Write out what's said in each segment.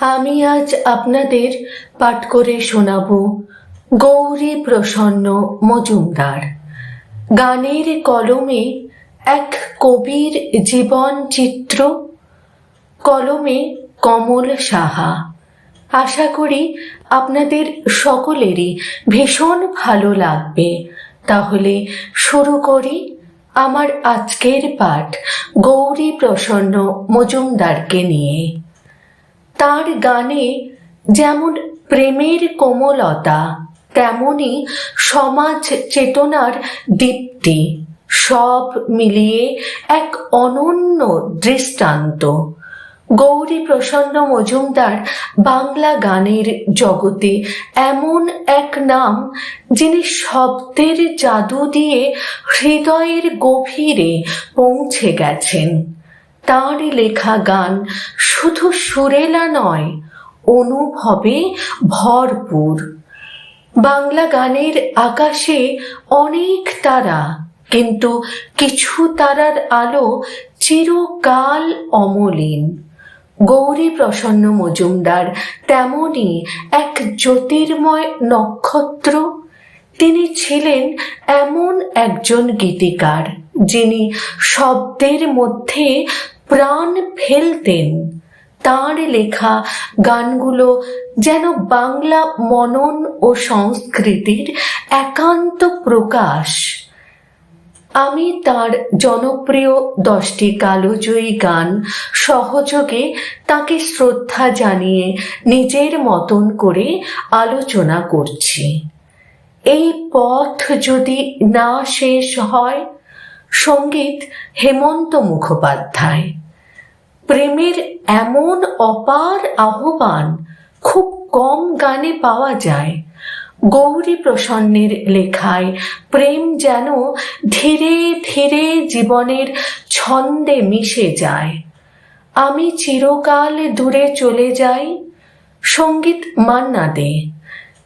আমি আজ আপনাদের পাঠ করে শোনাব গৌরী প্রসন্ন মজুমদার। গানের কলমে এক কবির জীবন চিত্র, কলমে কমল সাহা। আশা করি আপনাদের সকলেরই ভীষণ ভালো লাগবে। তাহলে শুরু করি আমার আজকের পাঠ গৌরী প্রসন্ন মজুমদারকে নিয়ে। তার গানে যেমন প্রেমের কোমলতা, তেমনি সমাজ চেতনার দীপ্তি, সব মিলিয়ে এক অনন্য দৃষ্টান্ত। গৌরী প্রসন্ন মজুমদার বাংলা গানের জগতে এমন এক নাম যিনি শব্দের জাদু দিয়ে হৃদয়ের গভীরে পৌঁছে গেছেন। তাঁর লেখা গান শুধু সুরেলা নয়, অনুভবে ভরপুর। বাংলা গানের আকাশে অনেক তারা, কিন্তু কিছু তারার আলো চিরকাল অমলিন। গৌরী প্রসন্ন মজুমদার তেমনই এক জ্যোতির্ময় নক্ষত্র। তিনি ছিলেন এমন একজন গীতিকার, যিনি শব্দের মধ্যে প্রাণ ফেলতেন। তাঁর লেখা গানগুলো যেন বাংলা মনন ও সংস্কৃতির একান্ত প্রকাশ। আমি তার জনপ্রিয় দশটি কালোজয়ী গান সহযোগে তাকে শ্রদ্ধা জানিয়ে নিজের মতন করে আলোচনা করছি। এই পথ যদি না শেষ হয় সংগীত হেমন্ত মুখোপাধ্যায়। প্রেমের এমন অপার আহ্বান খুব কম গানে পাওয়া যায়। গৌরী প্রসন্নের লেখায় প্রেম যেন ধীরে ধীরে জীবনের ছন্দে মিশে যায়। আমি চিরকাল দূরে চলে যাই সংগীত মান্না দে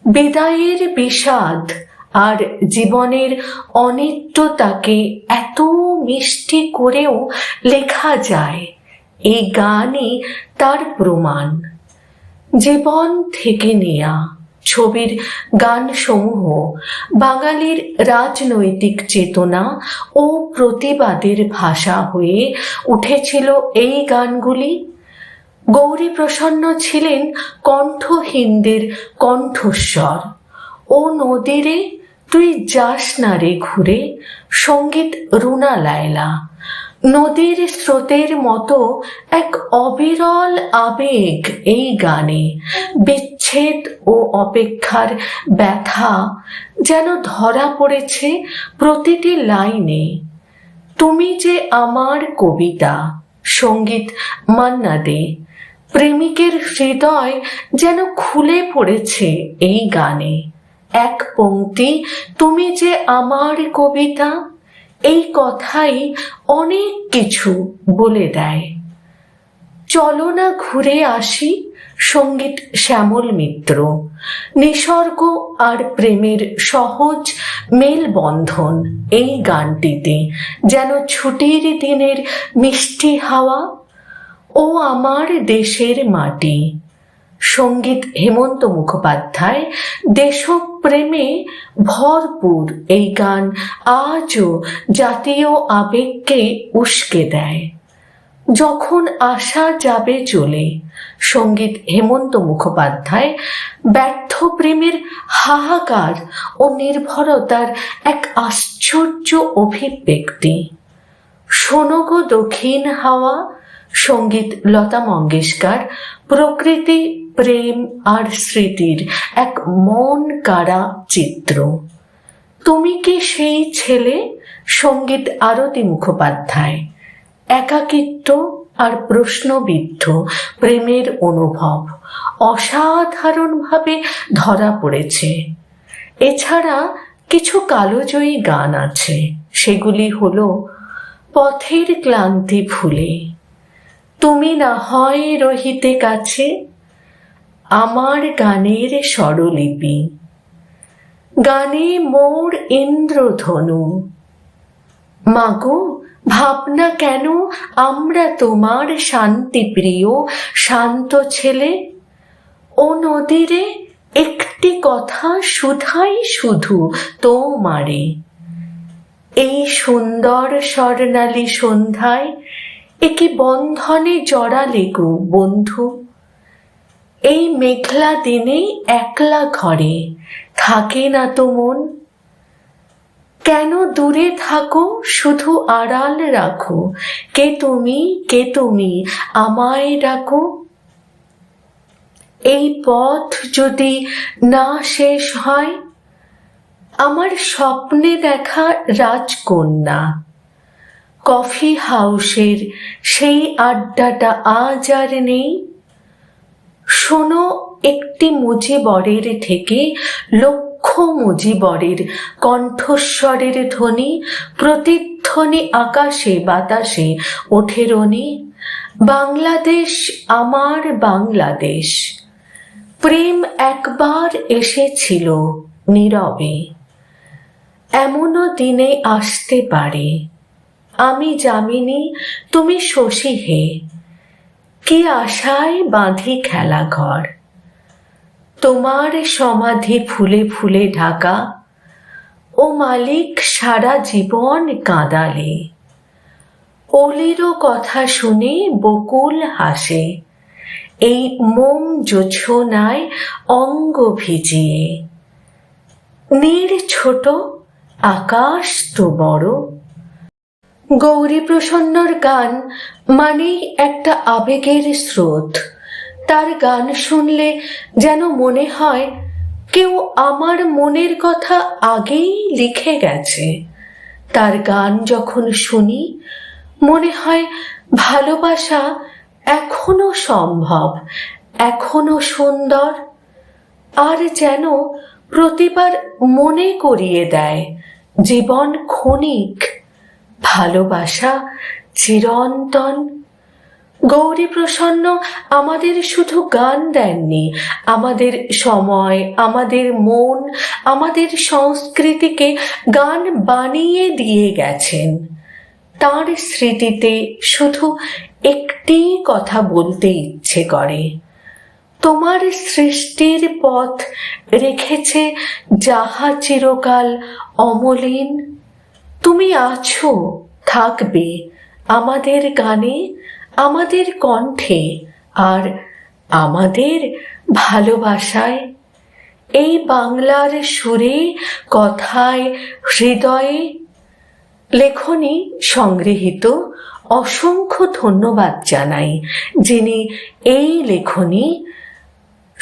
বিদায়ের বিষাদ আর জীবনের অনিত্যতাকে এত মিষ্টি করেও লেখা যায়। এই গানই তার প্রমাণ। জীবন থেকে নেয়া ছবির গানসমূহ, বাঙালির রাজনৈতিক চেতনা ও প্রতিবাদের ভাষা হয়ে উঠেছিল এই গানগুলি। গৌরী প্রসন্ন ছিলেন কণ্ঠহীনদের কণ্ঠস্বর। ও নদীরে তুই যাস না রে ঘুরে, সংগীত রুনা লায়লা। নদীর স্রোতের মতো এক অবিরল আবেগ এই গানে। বিচ্ছেদ ও অপেক্ষার ব্যথা যেন ধরা পড়েছে প্রতিটি লাইনে। তুমি যে আমার কবিতা, সংগীত মান্না দে, প্রেমিকের হৃদয় যেন খুলে পড়েছে এই গানে। এক পংক্তি তুমি যে আমার কবিতা, এই কথাই অনেক কিছু বলে দেয়। চলো না ঘুরে আসি সংগীত শ্যামল মিত্র। নিসর্গ আর প্রেমের সহজ মেলবন্ধন এই গানটিতে, যেন ছুটির দিনের মিষ্টি হাওয়া ও আমার দেশের মাটি। সংগীত হেমন্ত মুখোপাধ্যায়। দেশপ্রেমে ভরপুর এই গান আজও জাতীয় আবেগকে উস্কে দেয়। যখন আসা যাবে চলে সংগীত হেমন্ত মুখোপাধ্যায় ব্যর্থ প্রেমের হাহাকার ও নির্ভরতার এক আশ্চর্য অভিব্যক্তি। শোনগো দক্ষিণ হাওয়া সংগীত লতা মঙ্গেশকর, প্রকৃতি, প্রেম আর স্মৃতির এক মন কাড়া চিত্র। তুমি কি সেই ছেলে? সংগীত আরতি মুখোপাধ্যায়। একাকিত্ব আর প্রশ্নবিদ্ধ প্রেমের অনুভব অসাধারণভাবে ধরা পড়েছে। এছাড়া কিছু কালোজয়ী গান আছে, সেগুলি হলো পথের ক্লান্তি ভুলে তুমি না হয় রহিতে কাছে আমার গানের স্বরলিপি। গানে মোর ইন্দ্রধনু। মাগো, ভাবনা কেন আমরা তোমার শান্তি প্রিয় শান্ত ছেলে? ও নদীরে একটি কথা শুধাই শুধু তোমারে। এই সুন্দর স্বর্ণালী সন্ধ্যায় একে বন্ধনে জড়ালে গো বন্ধু। এই মেঘলা দিনে একলা ঘরে থাকে না তো মন। কেন দূরে থাকো, শুধু আড়াল রাখো। কে তুমি কে তুমি আমায় ডাকো? এই পথ যদি না শেষ হয়, আমার স্বপ্নে দেখা রাজকন্যা। কফি হাউসের সেই আড্ডাটা আজ আর নেই। শোনো একটি মুজিবরের থেকে লক্ষ মুজিবরের কণ্ঠস্বরের ধ্বনি, প্রতিধ্বনি আকাশে, বাতাসে ওঠে রনি। বাংলাদেশ, আমার বাংলাদেশ। প্রেম একবার এসেছিল নীরবে। এমনও দিনে আসতে পারে। আমি যামিনী, তুমি শশী হে। কি আশায় বাঁধি খেলা ঘর? তোমার সমাধি ফুলে ফুলে ঢাকা, ও মালিক সারা জীবন কাঁদালে। অলিরও কথা শুনে বকুল হাসে, এই মোম জোছনায় অঙ্গ ভিজিয়ে। নীর ছোট, আকাশ তো বড় গৌরী প্রসন্নর গান মানেই একটা আবেগের স্রোত। তার গান শুনলে যেন মনে হয় কেউ আমার মনের কথা আগেই লিখে গেছে। তার গান যখন শুনি, মনে হয় ভালোবাসা এখনও সম্ভব, এখনও সুন্দর, আর যেন প্রতিবার মনে করিয়ে দেয় জীবন ক্ষণিক। ভালোবাসা চিরন্তন। গৌরী প্রসন্ন, আমাদের শুধু গান দেননি। আমাদের সময়, আমাদের মন, আমাদের সংস্কৃতিকে গান বানিয়ে দিয়ে গেছেন। তার স্মৃতিতে শুধু একটি কথা বলতে ইচ্ছে করে। তোমার সৃষ্টির পথ রেখেছে যাহা চিরকাল অমলিন। তুমি আছো, থাকবে আমাদের গানে, আমাদের কণ্ঠে আর আমাদের ভালোবাসায়। এই বাংলার সুরে, কথায়, হৃদয়ে লেখনী সংগৃহীত অসংখ্য ধন্যবাদ জানাই, যিনি এই লেখনী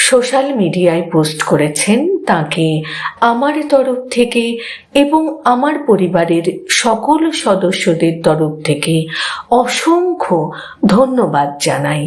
সোশ্যাল মিডিয়ায় পোস্ট করেছেন তাকে আমার তরফ থেকে এবং আমার পরিবারের সকল সদস্যদের তরফ থেকে অসংখ্য ধন্যবাদ জানাই।